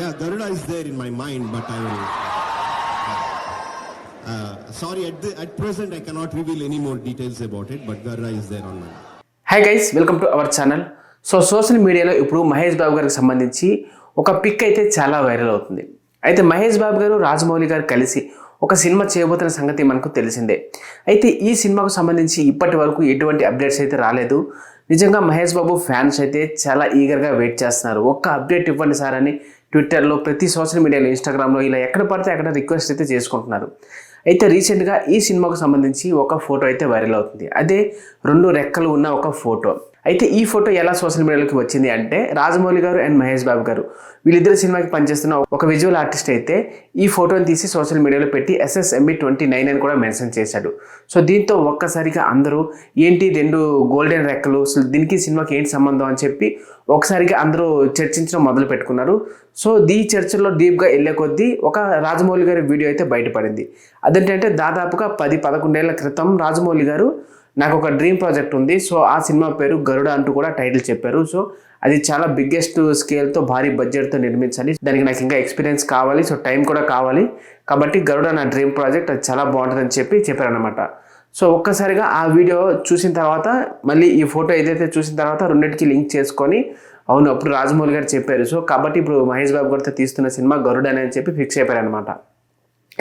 Yeah Garuda is there in my mind but I sorry at the at present I cannot reveal any more details about it but it, is there on my hi guys welcome to our channel so social మీడియాలో ఇప్పుడు మహేష్ బాబు గారికి సంబంధించి ఒక pick అయితే చాలా viral అవుతుంది. అయితే మహేష్ బాబు గారు రాజమౌళి గారు కలిసి ఒక సినిమా చేయబోతున్న సంగతి మనకు తెలిసిందే. అయితే ఈ సినిమాకు సంబంధించి ఇప్పటి వరకు ఎటువంటి అప్డేట్స్ అయితే రాలేదు. నిజంగా మహేష్ బాబు ఫ్యాన్స్ అయితే చాలా ఈగర్గా వెయిట్ చేస్తున్నారు. ఒక్క అప్డేట్ ఇవ్వండి సార్ అని ట్విట్టర్లో ప్రతి సోషల్ మీడియాలో ఇన్స్టాగ్రామ్లో ఇలా ఎక్కడ పడితే అక్కడ రిక్వెస్ట్ అయితే చేసుకుంటున్నారు. అయితే రీసెంట్గా ఈ సినిమాకు సంబంధించి ఒక ఫోటో అయితే వైరల్ అవుతుంది. అదే రెండు రెక్కలు ఉన్న ఒక ఫోటో. అయితే ఈ ఫోటో ఎలా సోషల్ మీడియాలోకి వచ్చింది అంటే రాజమౌళి గారు అండ్ మహేష్ బాబు గారు వీళ్ళిద్దరు సినిమాకి పనిచేస్తున్న ఒక విజువల్ ఆర్టిస్ట్ అయితే ఈ ఫోటోని తీసి సోషల్ మీడియాలో పెట్టి ఎస్ఎస్ఎంబి ట్వంటీ నైన్ అని కూడా మెన్షన్ చేశాడు. సో దీంతో ఒక్కసారిగా అందరూ ఏంటి రెండు గోల్డెన్ రెక్కలు అసలు దీనికి సినిమాకి ఏంటి సంబంధం అని చెప్పి ఒకసారిగా అందరూ చర్చించడం మొదలు పెట్టుకున్నారు. సో దీ చర్చలో డీప్గా వెళ్ళే కొద్దీ ఒక రాజమౌళి గారి వీడియో అయితే బయటపడింది. అదేంటంటే దాదాపుగా పది పదకొండేళ్ళ క్రితం రాజమౌళి గారు నాకు ఒక డ్రీమ్ ప్రాజెక్ట్ ఉంది. సో ఆ సినిమా పేరు గరుడ అంటూ కూడా టైటిల్ చెప్పారు. సో అది చాలా బిగ్గెస్ట్ స్కేల్తో భారీ బడ్జెట్తో నిర్మించాలి. దానికి నాకు ఇంకా ఎక్స్పీరియన్స్ కావాలి. సో టైం కూడా కావాలి. కాబట్టి గరుడ నా డ్రీమ్ ప్రాజెక్ట్ అది చాలా బాగుంటుందని చెప్పి చెప్పారనమాట సో ఒక్కసారిగా ఆ వీడియో చూసిన తర్వాత మళ్ళీ ఈ ఫోటో ఏదైతే చూసిన తర్వాత రెండింటికి లింక్ చేసుకొని అవును అప్పుడు రాజమౌళి గారు చెప్పారు. సో కాబట్టి ఇప్పుడు మహేష్ బాబు గారితో తీస్తున్న సినిమా గరుడ అని చెప్పి ఫిక్స్ అయిపోయారనమాట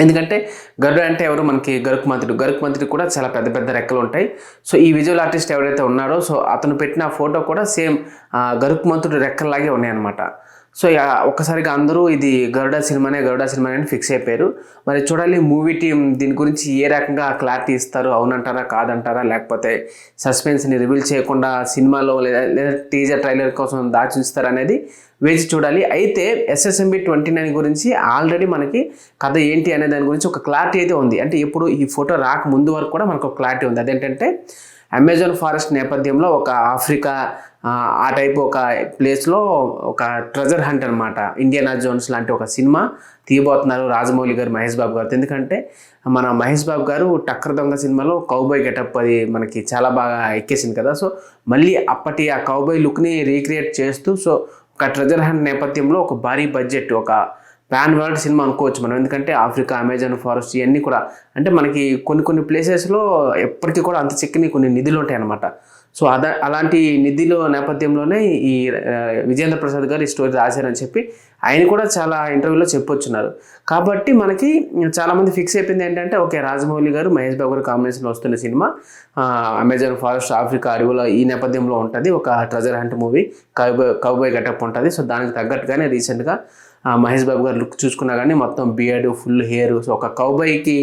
ఎందుకంటే గరుడు అంటే ఎవరు? మనకి గరుకు మంత్రుడు గరుకు మంత్రుడు కూడా చాలా పెద్ద పెద్ద రెక్కలు ఉంటాయి. సో ఈ విజువల్ ఆర్టిస్ట్ ఎవరైతే ఉన్నారో సో అతను పెట్టిన ఫోటో కూడా సేమ్ గరుకు మంత్రుడు రెక్కల్లాగే ఉన్నాయన్నమాట. సో ఒక్కసారిగా అందరూ ఇది గరుడ సినిమానే గరుడ సినిమానే అని ఫిక్స్ అయిపోయారు. మరి చూడాలి మూవీ టీం దీని గురించి ఏ రకంగా క్లారిటీ ఇస్తారు అవునంటారా కాదంటారా లేకపోతే సస్పెన్స్ని రివీల్ చేయకుండా సినిమాలో లేదా లేదా టీజర్ ట్రైలర్ కోసం దాచి ఉంచుతారా అనేది వేచి చూడాలి. అయితే ఎస్ఎస్ఎంబి ట్వంటీ నైన్ గురించి ఆల్రెడీ మనకి కథ ఏంటి అనే దాని గురించి ఒక క్లారిటీ అయితే ఉంది. అంటే ఇప్పుడు ఈ ఫోటో రాక ముందు వరకు కూడా మనకు ఒక క్లారిటీ ఉంది. అదేంటంటే అమెజాన్ ఫారెస్ట్ నేపథ్యంలో ఒక ఆఫ్రికా ఆ, టైప్ ఒక ప్లేస్లో ఒక ట్రెజర్ హంట్ అనమాట ఇండియానా జోన్స్ లాంటి ఒక సినిమా తీయబోతున్నారు రాజమౌళి గారు మహేష్ బాబు గారు. ఎందుకంటే మన మహేష్ బాబు గారు టక్కర్ దొంగ సినిమాలో కౌబాయ్ గెటప్ అది మనకి చాలా బాగా ఎక్కేసింది కదా. సో మళ్ళీ అప్పటి ఆ కౌబాయ్ లుక్ని రీక్రియేట్ చేస్తూ సో ఒక ట్రెజర్ హంట్ నేపథ్యంలో ఒక భారీ బడ్జెట్ ఒక ప్యాన్ వరల్డ్ సినిమా అనుకోవచ్చు మనం. ఎందుకంటే ఆఫ్రికా అమెజాన్ ఫారెస్ట్ ఇవన్నీ కూడా అంటే మనకి కొన్ని కొన్ని ప్లేసెస్లో ఎప్పటికీ కూడా అంత చిక్కని కొన్ని నిధులు ఉంటాయి అన్నమాట సో అద అలాంటి నిధుల నేపథ్యంలోనే ఈ విజేంద్ర ప్రసాద్ గారు ఈ స్టోరీ రాశారని చెప్పి ఆయన కూడా చాలా ఇంటర్వ్యూలో చెప్పొచ్చున్నారు. కాబట్టి మనకి చాలామంది ఫిక్స్ అయిపోయింది ఏంటంటే ఓకే రాజమౌళి గారు మహేష్ బాబు గారు కాంబినేషన్లో వస్తున్న సినిమా అమెజాన్ ఫారెస్ట్ ఆఫ్రికా అడవిలో ఈ నేపథ్యంలో ఉంటుంది. ఒక treasure hunt movie cowboy cowboy getup ఉంటుంది. సో దానికి తగ్గట్టుగానే రీసెంట్గా మహేష్ బాబు గారు లుక్ చూసుకున్నా కానీ మొత్తం బియర్డ్ ఫుల్ హెయిర్ సో ఒక కౌబాయ్కి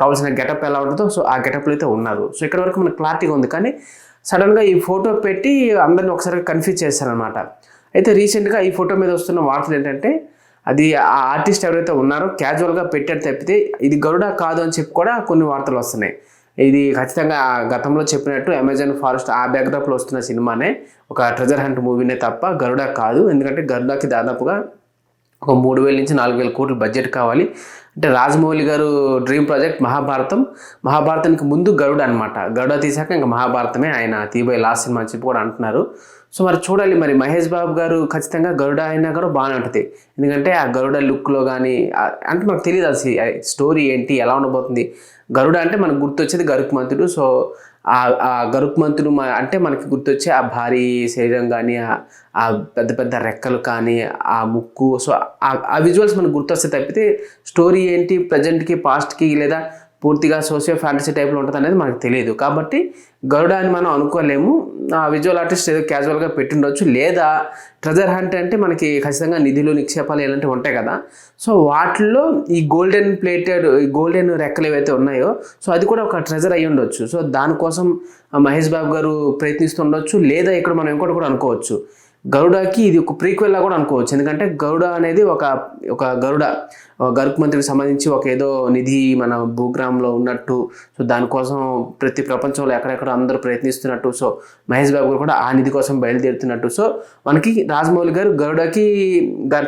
కావాల్సిన గెటప్ ఎలా ఉంటుందో సో ఆ గెటప్లో అయితే ఉన్నారు. సో ఇక్కడ వరకు మనకు క్లారిటీగా ఉంది. కానీ సడన్గా ఈ ఫోటో పెట్టి అందరిని ఒకసారి కన్ఫ్యూజ్ చేశారనమాట అయితే రీసెంట్గా ఈ ఫోటో మీద వస్తున్న వార్తలు ఏంటంటే అది ఆ ఆర్టిస్ట్ ఎవరైతే ఉన్నారో క్యాజువల్గా పెట్టారు తప్పితే ఇది గరుడ కాదు అని చెప్పి కూడా కొన్ని వార్తలు వస్తున్నాయి. ఇది ఖచ్చితంగా గతంలో చెప్పినట్టు అమెజాన్ ఫారెస్ట్ ఆ బ్యాక్డ్రాప్లో వస్తున్న సినిమానే ఒక ట్రెజర్ హంట్ మూవీనే తప్ప గరుడ కాదు. ఎందుకంటే గరుడకి దాదాపుగా ఒక మూడు వేల నుంచి నాలుగు వేల కోట్లు బడ్జెట్ కావాలి. అంటే రాజమౌళి గారు డ్రీమ్ ప్రాజెక్ట్ మహాభారతం. మహాభారతానికి ముందు గరుడ అనమాట గరుడ తీసాక ఇంకా మహాభారతమే ఆయన తీబోయే లాస్ట్ సినిమా అని చెప్పి కూడా అంటున్నారు. సో మరి చూడాలి మరి మహేష్ బాబు గారు ఖచ్చితంగా గరుడ అయినా కూడా బాగానే ఉంటుంది. ఎందుకంటే ఆ గరుడ లుక్లో కానీ అంటే మనకు తెలియదు అది స్టోరీ ఏంటి ఎలా ఉండబోతుంది. గరుడ అంటే మనకు గుర్తొచ్చేది గరుక్మంతుడు సో ఆ ఆ గరుక్మంతుడు మ- అంటే మనకి గుర్తొచ్చే ఆ భారీ శరీరం కానీ ఆ- పెద్ద పెద్ద రెక్కలు కానీ ఆ ముక్కు సో ఆ- ఆ విజువల్స్ మనకు గుర్తొస్తే తప్పితే స్టోరీ ఏంటి ప్రజెంట్కి పాస్ట్కి లేదా పూర్తిగా సోషియో ఫ్యాంటసీ టైప్లో ఉంటుంది అనేది మనకు తెలియదు. కాబట్టి గరుడ అని మనం అనుకోలేము. ఆ విజువల్ ఆర్టిస్ట్ ఏదో క్యాజువల్గా పెట్టిండొచ్చు. లేదా ట్రెజర్ హంట్ అంటే మనకి ఖచ్చితంగా నిధులు నిక్షేపాలు ఇలాంటివి ఉంటాయి కదా. సో వాటిల్లో ఈ గోల్డెన్ ప్లేటెడ్ ఈ గోల్డెన్ రెక్కలు ఏవైతే ఉన్నాయో సో అది కూడా ఒక ట్రెజర్ అయి ఉండొచ్చు. సో దానికోసం మహేష్ బాబు గారు ప్రయత్నిస్తుండొచ్చు. లేదా ఇక్కడ మనం ఇంకోటి కూడా అనుకోవచ్చు. గరుడకి ఇది ఒక ప్రీక్వెల్లా కూడా అనుకోవచ్చు. ఎందుకంటే గరుడ అనేది ఒక ఒక గరుడ గరుక్ మంత్రికి సంబంధించి ఒక ఏదో నిధి మన భూగ్రామంలో ఉన్నట్టు సో దానికోసం ప్రతి ప్రపంచంలో ఎక్కడెక్కడ అందరూ ప్రయత్నిస్తున్నట్టు సో మహేష్ బాబు గారు కూడా ఆ నిధి కోసం బయలుదేరుతున్నట్టు. సో మనకి రాజమౌళి గారు గరుడకి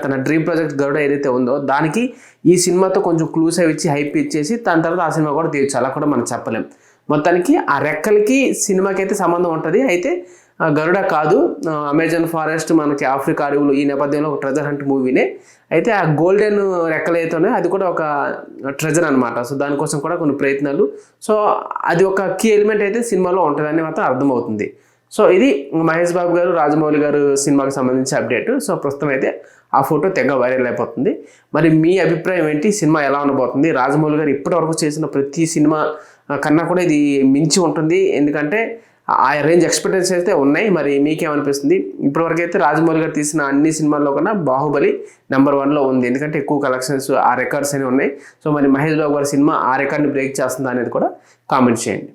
తన డ్రీమ్ ప్రాజెక్ట్ గరుడ ఏదైతే ఉందో దానికి ఈ సినిమాతో కొంచెం క్లూస్ అవి ఇచ్చి హైప్ ఇచ్చేసి దాని తర్వాత ఆ సినిమా కూడా తీయచ్చు. అలా కూడా మనం చెప్పలేం. మొత్తానికి ఆ రెక్కలకి సినిమాకి అయితే సంబంధం ఉంటుంది. అయితే గరుడ కాదు అమెజాన్ ఫారెస్ట్ మనకి ఆఫ్రికా అడవులు ఈ నేపథ్యంలో ఒక ట్రెజర్ హంట్ మూవీనే. అయితే ఆ గోల్డెన్ రెక్కలైతేనే అది కూడా ఒక ట్రెజర్ అనమాట సో దానికోసం కూడా కొన్ని ప్రయత్నాలు. సో అది ఒక కీ ఎలిమెంట్ అయితే సినిమాలో ఉంటుందని మాత్రం అర్థమవుతుంది. సో ఇది మహేష్ బాబు గారు రాజమౌళి గారు సినిమాకి సంబంధించి అప్డేట్. సో ప్రస్తుతం అయితే ఆ ఫోటో తెగ వైరల్ అయిపోతుంది. మరి మీ అభిప్రాయం ఏంటి? సినిమా ఎలా ఉండబోతుంది? రాజమౌళి గారు ఇప్పటివరకు చేసిన ప్రతి సినిమా కన్నా కూడా ఇది మించి ఉంటుంది. ఎందుకంటే ఆ రేంజ్ ఎక్స్పెక్టేషన్స్ అయితే ఉన్నాయి. మరి మీకేమనిపిస్తుంది? ఇప్పటివరకు అయితే రాజమౌళి గారు తీసిన అన్ని సినిమాల్లో కన్నా బాహుబలి నెంబర్ వన్లో ఉంది. ఎందుకంటే ఎక్కువ కలెక్షన్స్ ఆ రికార్డ్స్ అనేవి ఉన్నాయి. సో మరి మహేష్ బాబు గారి సినిమా ఆ రికార్డ్ని బ్రేక్ చేస్తుందా అనేది కూడా కామెంట్ చేయండి.